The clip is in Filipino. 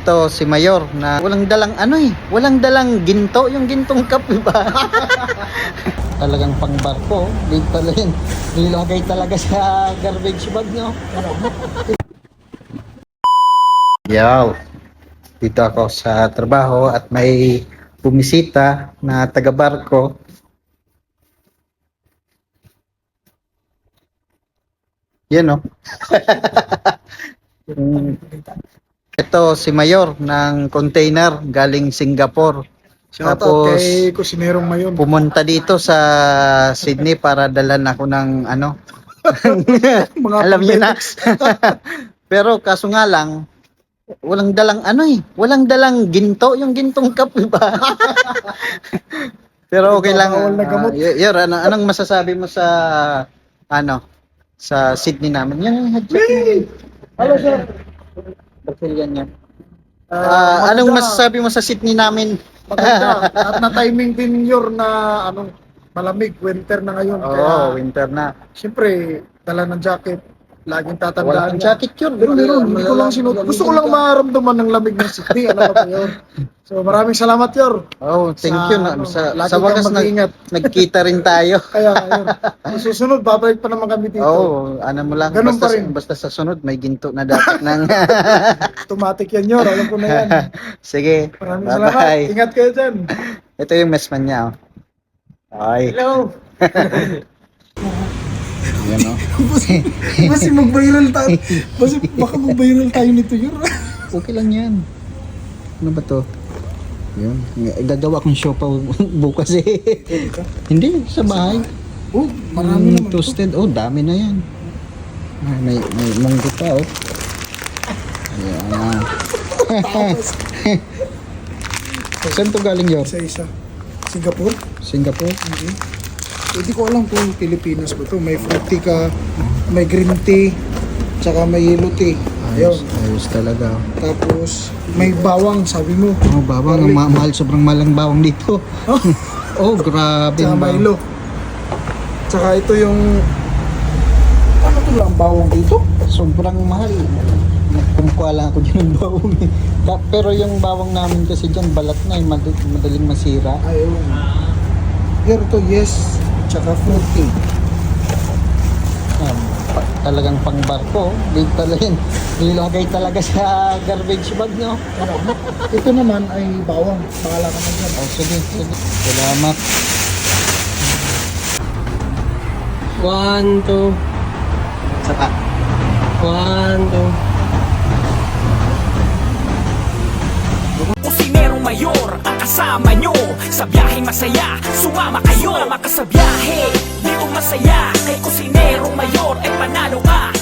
Ito si Mayor na walang dalang ano eh, walang dalang ginto, yung gintong cup ba? Talagang pang barko, di pala yun. Nilagay talaga sa garbage bag no. Yaw. Dito ako sa trabaho at may bumisita na taga barko. Yan oh. Yung- Ito si Mayor ng container galing Singapore. Shoutout Tapos kay Kusinerong Mayon. pumunta dito sa Sydney para dalan ako ng ano. Mga Alam niyo na. Pero kaso nga lang walang dalang ano eh, walang dalang ginto, yung gintong cup ba? Pero okay lang. Y- Yor, ano, anong masasabi mo sa ano sa Sydney namin? Mo. Hello, sir. Brazilian yan. Ah, Ah, anong masasabi mo sa Sydney namin? Maganda. At na-timing din yun na ano, malamig, winter na ngayon. Oo, Kaya, winter na. siyempre, dala ng jacket. Laging tatandaan. jacket yun. Pero meron, hindi ko lang sinuot. Gusto ko lang maramdaman ng lamig ng city. Ano ba yun? So maraming salamat, Yor. Oh, thank Sa, you. Na, ano, sa, lagi sa nag, mag-iingat. nagkita rin tayo. Kaya. Sa susunod, babalik pa naman kami dito. Oo, oh, ano mo lang. Ganun basta, pa rin. basta sa sunod, may ginto na dapat ng... Automatic yan, Yor. Alam ko na yan. Sige, Maraming salamat. bye-bye. Ingat kayo dyan. Ito yung messman niya. Oh. Ay, Hello. Yan oh. Basi mag-viral tayo. Basi baka mag-viral tayo nito, Yor. Okay lang yan. Ano ba to? Yun. Gagawa kong show pa bukas eh. Hindi, sa bahay. Oh, Mm, marami naman. to. toasted. Oh, dami na yan. Ah, may, may munggo pa oh. Ayan. Saan to galing yor? Isa-isa. Singapore? Singapore? Hindi ko alam kung Pilipinas ba to. May fruity ka, may green tea, tsaka may yellow tea. Ayos, ayos talaga. oh. Tapos, may bawang, sabi mo. Oh, bawang, ang ma- mahal, sobrang mahal ang bawang dito. oh, grabe. Tsaka. Milo. Tsaka ito yung... Ano to lang bawang dito? Sobrang mahal. Kumukuha lang ako dyan ng bawang eh. Pero yung bawang namin kasi dyan, balat na eh, mad- madaling masira. Ayun. Here to yes. Tsaka fruity. Um, pa- talagang pang barko, di pala yun. Nilagay talaga sa garbage bag, no? Ito naman ay bawang. Bahala ka na dyan. Oh, sige, sige. Salamat. One, two. Saka. One, two. Kasama nyo. Sa biyaheng masaya, sumama kayo. Sumama ka sa biyahe, di masaya Kay kusinerong mayor ay panalo ka